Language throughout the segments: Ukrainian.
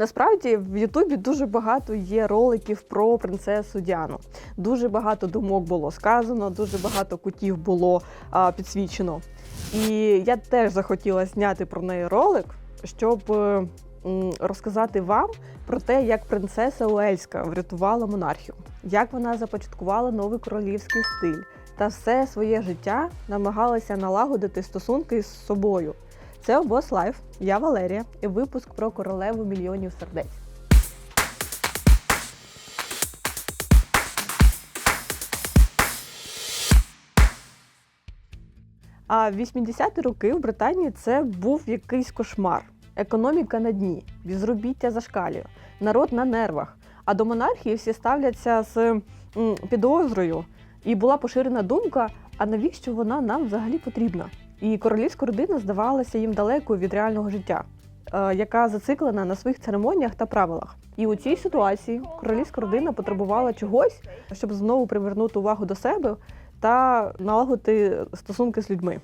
Насправді в Ютубі дуже багато є роликів про принцесу Діану. Дуже багато думок було сказано, дуже багато кутів було а, підсвічено. І я теж захотіла зняти про неї ролик, щоб е, розказати вам про те, як принцеса Уельська врятувала монархію, як вона започаткувала новий королівський стиль та все своє життя намагалася налагодити стосунки з собою. Це обоз Лайф. Я Валерія і випуск про королеву мільйонів сердець. А в 80-ті роки в Британії це був якийсь кошмар. Економіка на дні, безробіття зашкалює, народ на нервах. А до монархії всі ставляться з підозрою. І була поширена думка: а навіщо вона нам взагалі потрібна? І королівська родина здавалася їм далекою від реального життя, е, яка зациклена на своїх церемоніях та правилах. І у цій ситуації королівська родина потребувала чогось, щоб знову привернути увагу до себе та налагодити стосунки з людьми.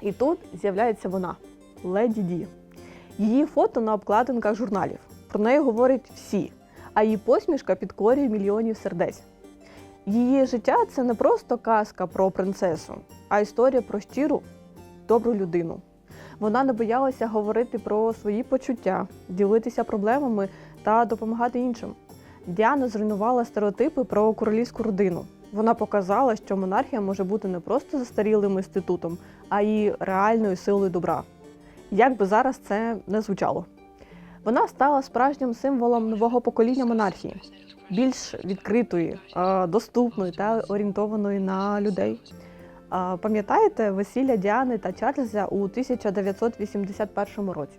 І тут з'являється вона, леді Ді. Її фото на обкладинках журналів. Про неї говорять всі, а її посмішка підкорює мільйонів сердець. Її життя це не просто казка про принцесу, а історія про щиру, добру людину. Вона не боялася говорити про свої почуття, ділитися проблемами та допомагати іншим. Діана зруйнувала стереотипи про королівську родину. Вона показала, що монархія може бути не просто застарілим інститутом, а й реальною силою добра. Як би зараз це не звучало. Вона стала справжнім символом нового покоління монархії, більш відкритої, доступної та орієнтованої на людей. Пам'ятаєте весілля Діани та Чарльза у 1981 році?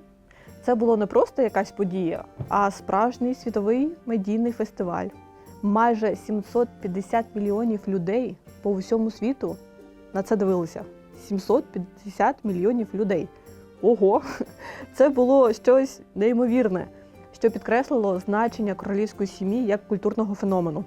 Це було не просто якась подія, а справжній світовий медійний фестиваль. Майже 750 мільйонів людей по всьому світу на це дивилися. 750 мільйонів людей. Ого! Це було щось неймовірне, що підкреслило значення королівської сім'ї як культурного феномену.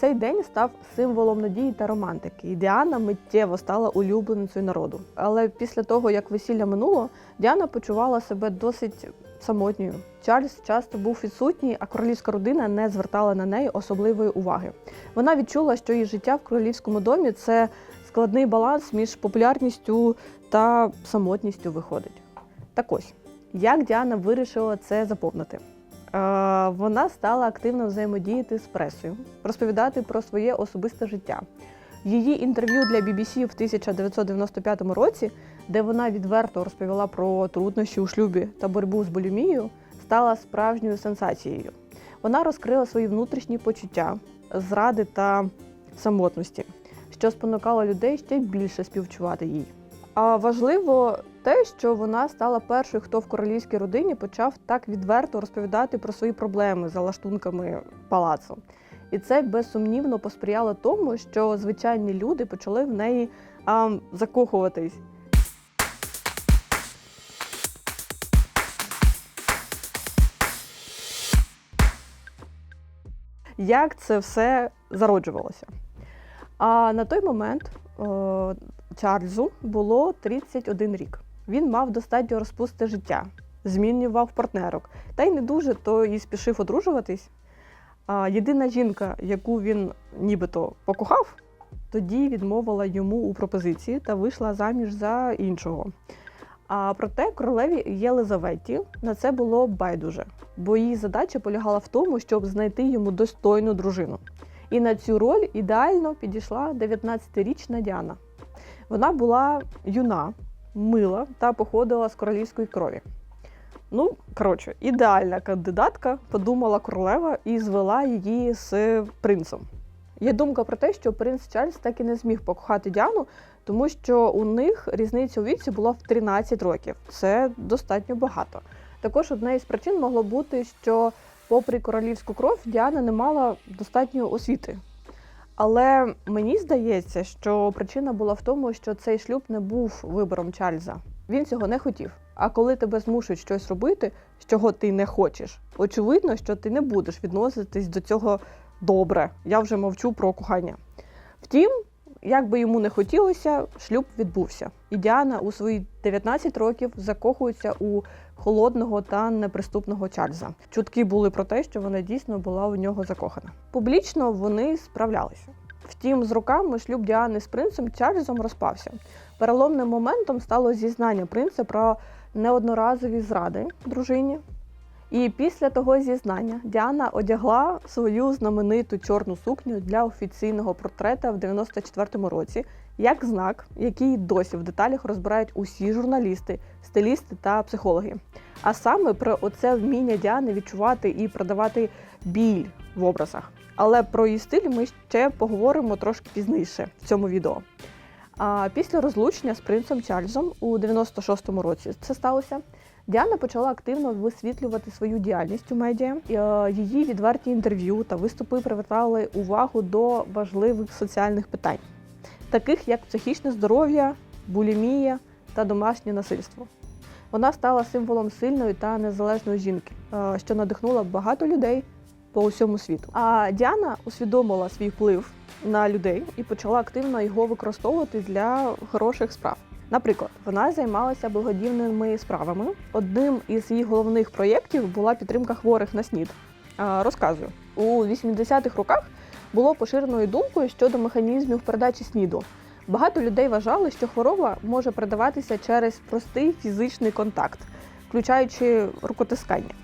Цей день став символом надії та романтики, і Діана миттєво стала улюбленицею народу. Але після того, як весілля минуло, Діана почувала себе досить самотньою. Чарльз часто був відсутній, а королівська родина не звертала на неї особливої уваги. Вона відчула, що її життя в королівському домі це складний баланс між популярністю та самотністю виходить. Так ось, як Діана вирішила це заповнити? Е, Вона стала активно взаємодіяти з пресою, розповідати про своє особисте життя. Її інтерв'ю для BBC в 1995 році, де вона відверто розповіла про труднощі у шлюбі та боротьбу з булімією, стала справжньою сенсацією. Вона розкрила свої внутрішні почуття, зради та самотності, що спонукало людей ще більше співчувати їй. А важливо те, що вона стала першою, хто в королівській родині почав так відверто розповідати про свої проблеми за лаштунками палацу. І це безсумнівно посприяло тому, що звичайні люди почали в неї а, закохуватись. Як це все зароджувалося? А на той момент о, Чарльзу було 31 рік. Він мав достатньо розпусте життя, змінював партнерок, та й не дуже то і спішив одружуватись. А єдина жінка, яку він нібито покохав, тоді відмовила йому у пропозиції та вийшла заміж за іншого. А проте королеві Єлизаветі на це було байдуже, бо її задача полягала в тому, щоб знайти йому достойну дружину. І на цю роль ідеально підійшла 19-річна Діана. Вона була юна, мила та походила з королівської крові. Ну, коротше, ідеальна кандидатка, подумала королева і звела її з принцем. Є думка про те, що принц Чарльз так і не зміг покохати Діану, тому що у них різниця у віці була в 13 років. Це достатньо багато. Також одне із причин могло бути, що, попри королівську кров, Діана не мала достатньої освіти. Але мені здається, що причина була в тому, що цей шлюб не був вибором Чарльза. Він цього не хотів. А коли тебе змушують щось робити, чого ти не хочеш, очевидно, що ти не будеш відноситись до цього добре. Я вже мовчу про кохання. Втім, як би йому не хотілося, шлюб відбувся. І Діана у свої 19 років закохується у холодного та неприступного Чарльза. Чутки були про те, що вона дійсно була у нього закохана. Публічно вони справлялися. Втім, з роками шлюб Діани з принцем Чарльзом розпався. Переломним моментом стало зізнання принца про неодноразові зради дружині. І після того зізнання Діана одягла свою знамениту чорну сукню для офіційного портрета в 94-му році, як знак, який досі в деталях розбирають усі журналісти, стилісти та психологи. А саме про оце вміння Діани відчувати і продавати біль в образах. Але про її стиль ми ще поговоримо трошки пізніше в цьому відео. А після розлучення з принцем Чарльзом у 96-му році це сталося. Діана почала активно висвітлювати свою діяльність у медіа. Е, Її відверті інтерв'ю та виступи привертали увагу до важливих соціальних питань, таких як психічне здоров'я, булімія та домашнє насильство. Вона стала символом сильної та незалежної жінки, е, що надихнула багато людей по усьому світу. А Діана усвідомила свій вплив на людей і почала активно його використовувати для хороших справ. Наприклад, вона займалася благодійними справами. Одним із її головних проєктів була підтримка хворих на СНІД. Розказую, у 80-х роках було поширеною думкою щодо механізмів передачі СНІДу. Багато людей вважали, що хвороба може передаватися через простий фізичний контакт, включаючи рукотискання.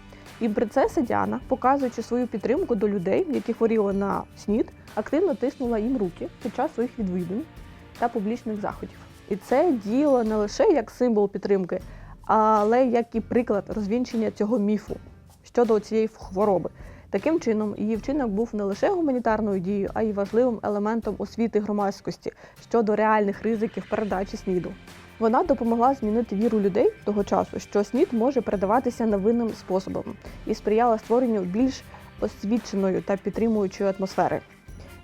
І принцеса Діана, показуючи свою підтримку до людей, які хворіли на СНІД, активно тиснула їм руки під час своїх відвідин та публічних заходів. І це діяло не лише як символ підтримки, але як і приклад розвінчення цього міфу щодо цієї хвороби. Таким чином, її вчинок був не лише гуманітарною дією, а й важливим елементом освіти громадськості щодо реальних ризиків передачі СНІДу. Вона допомогла змінити віру людей того часу, що СНІД може передаватися невинним способом, і сприяла створенню більш освіченої та підтримуючої атмосфери.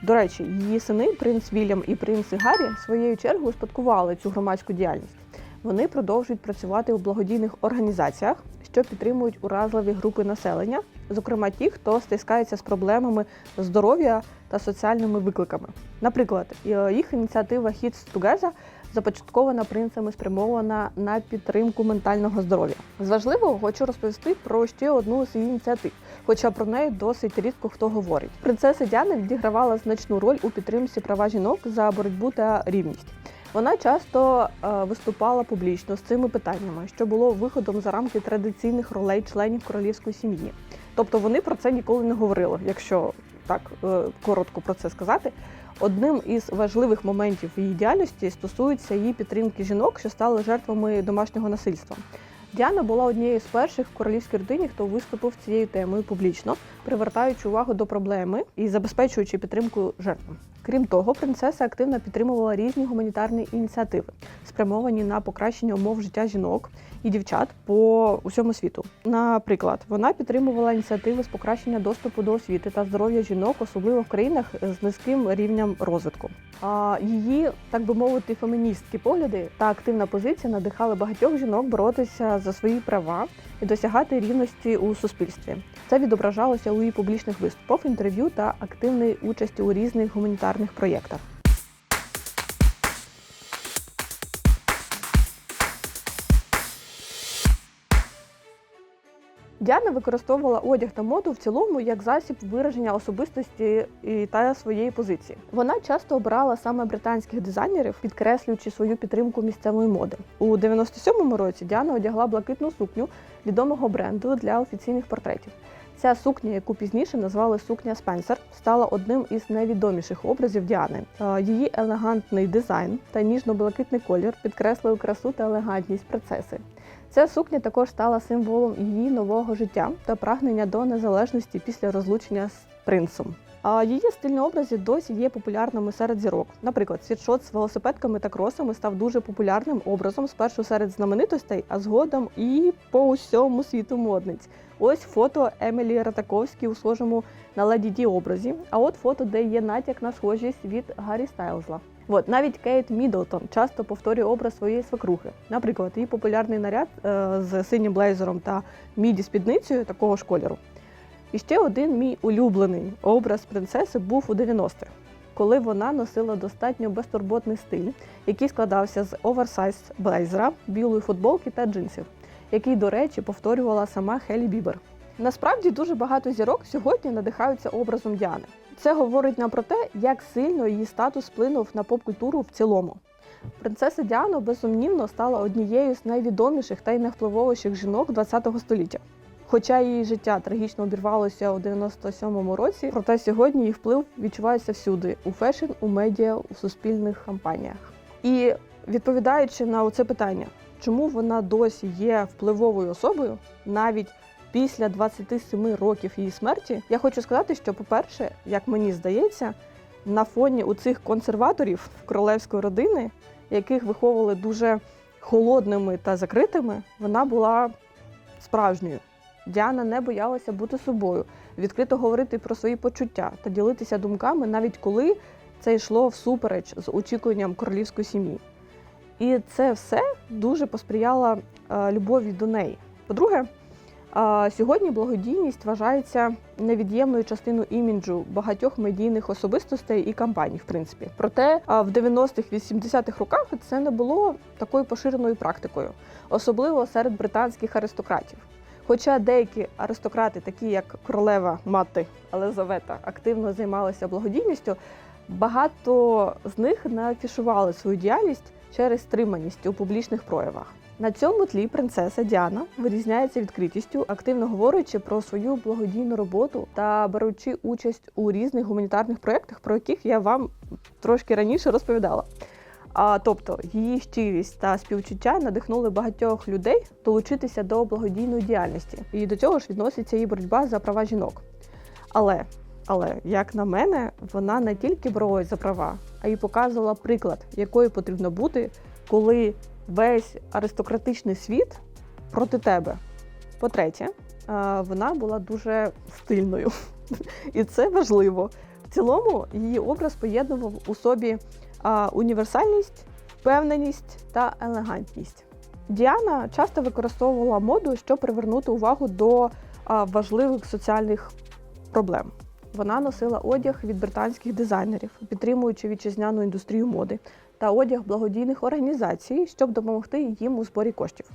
До речі, її сини, принц Вільям і принц Гаррі, своєю чергою успадкували цю громадську діяльність. Вони продовжують працювати у благодійних організаціях, що підтримують уразливі групи населення, зокрема ті, хто стискається з проблемами здоров'я та соціальними викликами. Наприклад, е, їх ініціатива Hits Together започаткована принцами спрямована на підтримку ментального здоров'я. З важливого хочу розповісти про ще одну з її ініціатив, хоча про неї досить рідко хто говорить. Принцеса Діана відігравала значну роль у підтримці права жінок за боротьбу та рівність. Вона часто е, виступала публічно з цими питаннями, що було виходом за рамки традиційних ролей членів королівської сім'ї. Тобто вони про це ніколи не говорили, якщо так е, коротко про це сказати. Одним із важливих моментів її діяльності стосується її підтримки жінок, що стали жертвами домашнього насильства. Діана була однією з перших в королівській родині, хто виступив цією темою публічно, привертаючи увагу до проблеми і забезпечуючи підтримку жертвам. Крім того, принцеса активно підтримувала різні гуманітарні ініціативи, спрямовані на покращення умов життя жінок і дівчат по усьому світу. Наприклад, вона підтримувала ініціативи з покращення доступу до освіти та здоров'я жінок, особливо в країнах з низьким рівнем розвитку. А її, так би мовити, феміністські погляди та активна позиція надихали багатьох жінок боротися за свої права і досягати рівності у суспільстві. Це відображалося у її публічних виступах, інтерв'ю та активної участі у різних гуманітарних проєктах. Діана використовувала одяг та моду в цілому як засіб вираження особистості та своєї позиції. Вона часто обирала саме британських дизайнерів, підкреслюючи свою підтримку місцевої моди. У 97-му році Діана одягла блакитну сукню відомого бренду для офіційних портретів. Ця сукня, яку пізніше назвали сукня Спенсер, стала одним із найвідоміших образів Діани. Е, Її елегантний дизайн та ніжно-блакитний колір підкреслили красу та елегантність принцеси. Ця сукня також стала символом її нового життя та прагнення до незалежності після розлучення з принцем. Її стильні образи досі є популярними серед зірок. Наприклад, світшот з велосипедками та кросами став дуже популярним образом спершу серед знаменитостей, а згодом і по усьому світу модниць. Ось фото Емілі Ратаковській у схожому на леді Ді образі. А от фото, де є натяк на схожість від Гаррі Стайлзла. От навіть Кейт Міддлтон часто повторює образ своєї свекрухи. Наприклад, її популярний наряд е, з синім блейзером та міді спідницею такого ж кольору. І ще один мій улюблений образ принцеси був у 90-х, коли вона носила достатньо безтурботний стиль, який складався з оверсайз блейзера, білої футболки та джинсів. який, до речі, повторювала сама Хелі Бібер. Насправді дуже багато зірок сьогодні надихаються образом Діани. Це говорить нам про те, як сильно її статус вплинув на поп-культуру в цілому. Принцеса Діана безсумнівно стала однією з найвідоміших та й найвпливовіших жінок ХХ століття. Хоча її життя трагічно обірвалося у 97-му році, проте сьогодні її вплив відчувається всюди у фешн, у медіа, у суспільних кампаніях. І відповідаючи на це питання, чому вона досі є впливовою особою, навіть після 27 років її смерті, я хочу сказати, що, по-перше, як мені здається, на фоні у цих консерваторів королевської родини, яких виховували дуже холодними та закритими, вона була справжньою. Діана не боялася бути собою, відкрито говорити про свої почуття та ділитися думками, навіть коли це йшло всупереч з очікуванням королівської сім'ї. І це все дуже посприяло е, любові до неї. По-друге, е, сьогодні благодійність вважається невід'ємною частиною іміджу багатьох медійних особистостей і компаній, в принципі. Проте е, в 90-х, 80-х роках це не було такою поширеною практикою, особливо серед британських аристократів. Хоча деякі аристократи, такі як королева мати Елизавета, активно займалися благодійністю, багато з них не афішували свою діяльність через стриманість у публічних проявах. На цьому тлі принцеса Діана вирізняється відкритістю, активно говорячи про свою благодійну роботу та беручи участь у різних гуманітарних проєктах, про яких я вам трошки раніше розповідала. А тобто її щирість та співчуття надихнули багатьох людей долучитися до благодійної діяльності, і до цього ж відноситься її боротьба за права жінок. Але, але як на мене, вона не тільки боролась за права, а й показувала приклад, якою потрібно бути, коли весь аристократичний світ проти тебе. По-третє, вона була дуже стильною, і це важливо. В цілому її образ поєднував у собі універсальність, впевненість та елегантність. Діана часто використовувала моду, щоб привернути увагу до важливих соціальних проблем. Вона носила одяг від британських дизайнерів, підтримуючи вітчизняну індустрію моди та одяг благодійних організацій, щоб допомогти їм у зборі коштів.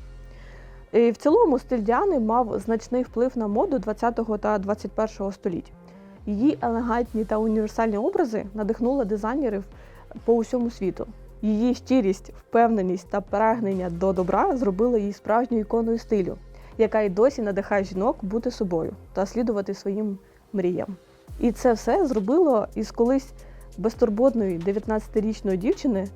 І в цілому стиль Діани мав значний вплив на моду 20-го та 21-го століть. Її елегантні та універсальні образи надихнули дизайнерів по усьому світу. Її щирість, впевненість та прагнення до добра зробили її справжньою іконою стилю, яка й досі надихає жінок бути собою та слідувати своїм мріям. І це все зробило із колись безтурботної 19-річної дівчини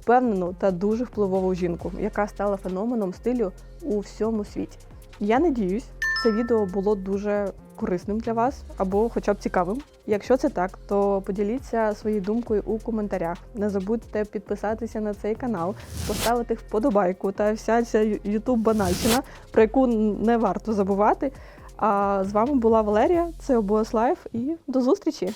впевнену та дуже впливову жінку, яка стала феноменом стилю у всьому світі. Я надіюсь, це відео було дуже корисним для вас або хоча б цікавим. Якщо це так, то поділіться своєю думкою у коментарях. Не забудьте підписатися на цей канал, поставити вподобайку та вся ця ютуб банальщина, про яку не варто забувати. А з вами була Валерія, це обос Лайф і до зустрічі!